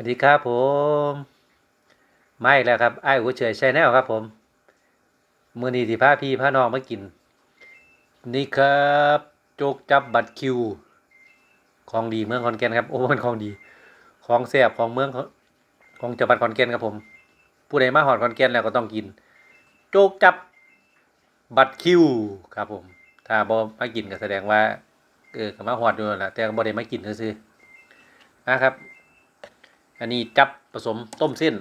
วัสดีครับผมไมาอีกแล้วครับไอ้หัวเฉยใช่แนลครับผมมือนีที่พาพี่พาน้องมากิน นี่ครับโจกจับบัตรคิว ของดีเมืองขอนแก่นครับโอ้มันของดี ของแซ่บของเมืองของจังหวัดขอนแก่นครับผม ผู้ใดมาหอดขอนแก่นแล้วก็ต้องกิน โจกจับบัตรคิวครับผม ถ้าบ่มากินก็แสดงว่าเออก็มาหอดอยู่นั่นล่ะแต่บ่ได้มากินซื่อๆนะครับ อันนี้จับผสมต้มเส้น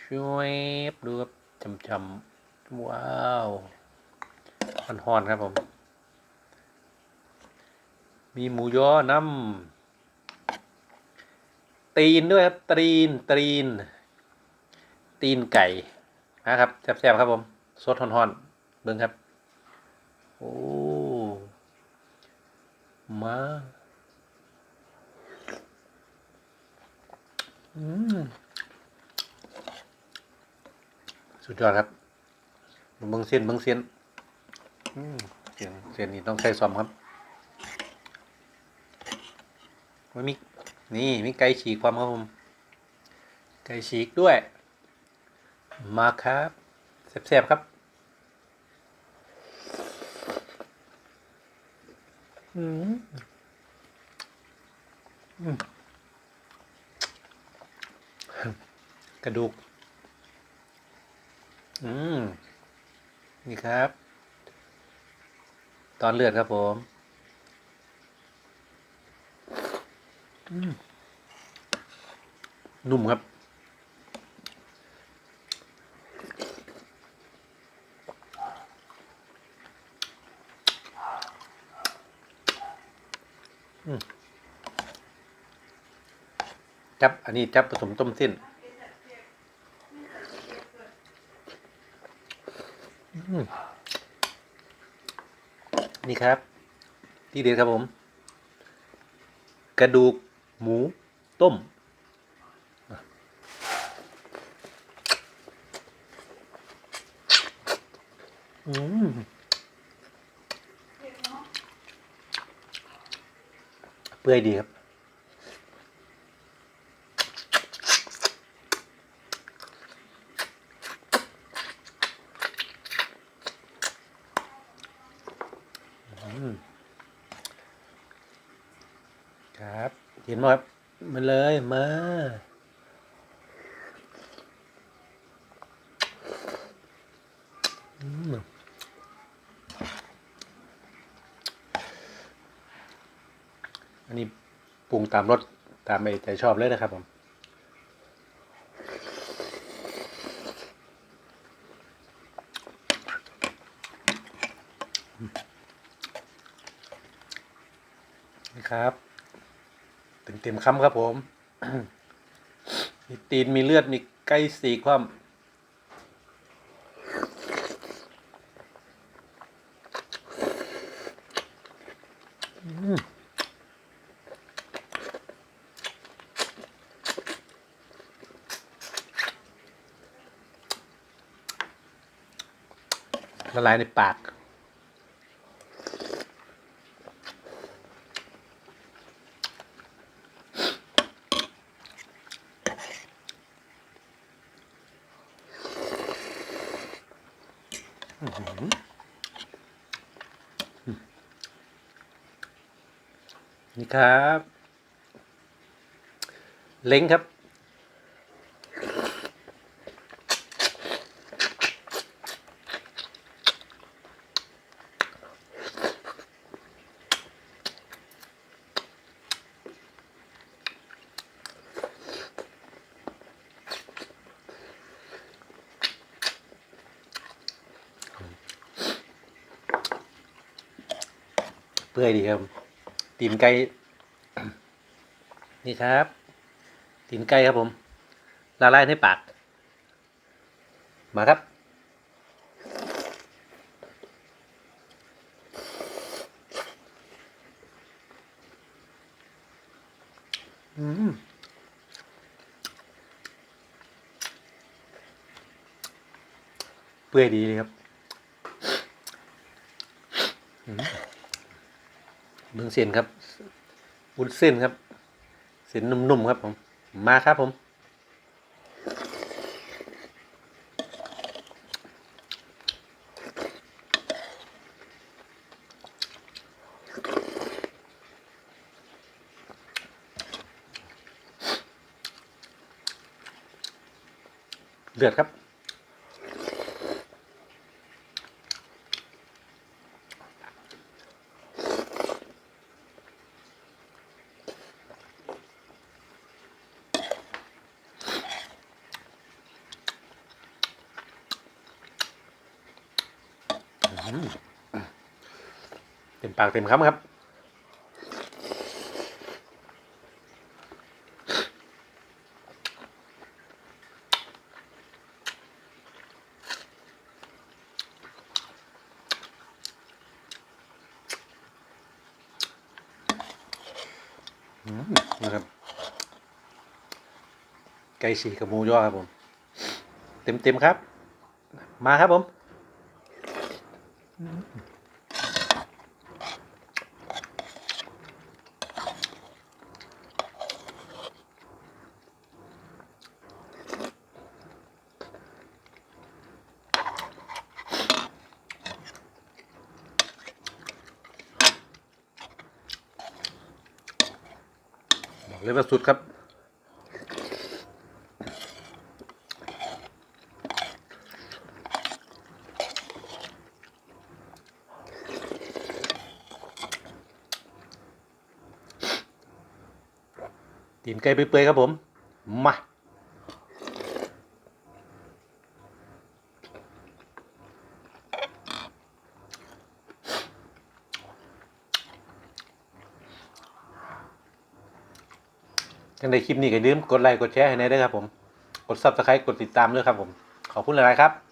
ช่วยดูครับจำๆว้าวหอนๆครับผม มีหมูยอน้ำตีนด้วยครับตีนตีน ตีนไก่นะครับแซ่บๆครับผมสดหอนๆเบิ่งครับ โอ้ มา อืม สุดยอดครับเบิ่งเส้นเบิ่งเส้นเส้นเส้นนี้ต้องใช้ซ่อมครับมันมีนี่มีไก่ฉีกความครับผมไก่ฉีกด้วย มาครับแซ่บๆครับ อืมอืม กระดูก อืม นี่ครับ ตอนเลือดครับผมอืมนุ่มครับ อืมจับ อันนี้จับผสมต้มเส้น อืม นี่ครับ ที่เด็ดครับผม กระดูกหมูต้ม อืมเปื่อยดีครับ ครับ เห็นไหมครับมาเลยมา อืมอันนี้ปรุงตามรสตามไปใจชอบเลยนะครับผม ครับ เต็มเต็มๆคำครับผม มีตีนมีเลือดมีไก่สีความละลายในปาก นี่ครับ เล้งครับ เปื่อยดีครับ ตีนไก่ นี่ครับ ตีนไก่ครับผมละลายในปาก มาครับ อืมเปื่อยดีเลยครับ เบื้องเส้นครับวุ้นเส้นครับ เส้นนุ่มๆครับผม มาครับผมเดือดครับ เต็มปากเต็มคำครับอืมนะครับ ไก่ฉีกกับหมูย่อครับผม เต็มเต็มๆครับ มาครับผมบอก เลยว่าสุดครับ ตีนไก่เปื่อยๆครับผม มายังในคลิปนี้ก็อย่าลืมกดไลค์กดแชร์ให้ในอยด้วยครับผม กด subscribe กดติดตามด้วยครับผม ขอบคุณหลายๆครับ